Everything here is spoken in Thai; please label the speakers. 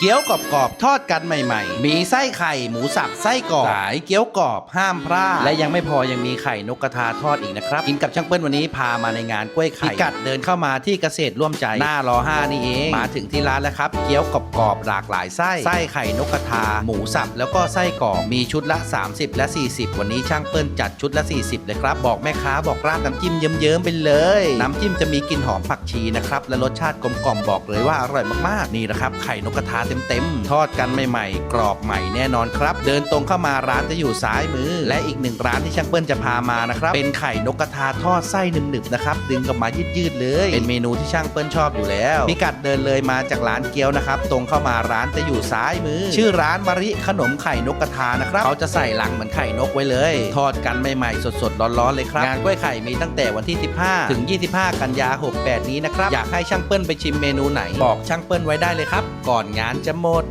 Speaker 1: เกี๊ยวกรอบๆทอดกันใหม่ๆ มีไส้ไข่หมูสับไส้กรอบสายเกี๊ยวกรอบห้ามพลาด และยังไม่พอยังมีไข่นกกระทาทอดอีกนะครับ กินกับช่างเปิ้ลวันนี้พามาในงานกล้วยไข่พิกัดเดินเข้ามาที่เกษตรร่วมใจ หน้ารอห้านี่เอง มาถึงที่ร้านแล้วครับ เกี๊ยวกรอบๆหลากหลายไส้ไส้ไข่นกกระทา หมูสับแล้วก็ไส้กรอบมีชุดละ 30 และ 40 วันนี้ช่างเปิ้ลจัดชุดละ 40เลยครับ บอกแม่ค้าบอกราดน้ำจิ้มเยิ้มๆไปเลย น้ำจิ้มจะมีกลิ่นหอมผักชีนะครับและรสชาติกลมกล่อมบอกเลยว่าอร่อยมากๆนี่นะครับไข่นกกระทาเต็มๆ ทอดกันใหม่ๆ กรอบใหม่แน่นอนครับ เดินตรงเข้ามาร้านจะอยู่ซ้ายมือ และอีกหนึ่งร้านที่ช่างเปิ้ลจะพามานะครับ เป็นไข่นกกระทาทอดไส้หนึบๆนะครับ ดึงกลับมายืดๆเลย เป็นเมนูที่ช่างเปิ้ลชอบอยู่แล้วพิกัดเดินเลยมาจากร้านเกี๊ยวนะครับ ตรงเข้ามาร้านจะอยู่ซ้ายมือ ชื่อร้านมะริขนมไข่นกกระทานะครับเขาจะใส่ลังเหมือนไข่นกไว้เลย ทอดกันใหม่ๆสดๆร้อนๆเลยครับงานกล้วยไข่มีตั้งแต่วันที่ 15 ถึง 25 กันยา 68 นี้นะครับอยากให้ช่างเปิ้ลไปชิมเมนูไหนบอกช่างเปิ้ลไว้ได้เลยครับ ก่อนงานจะหมด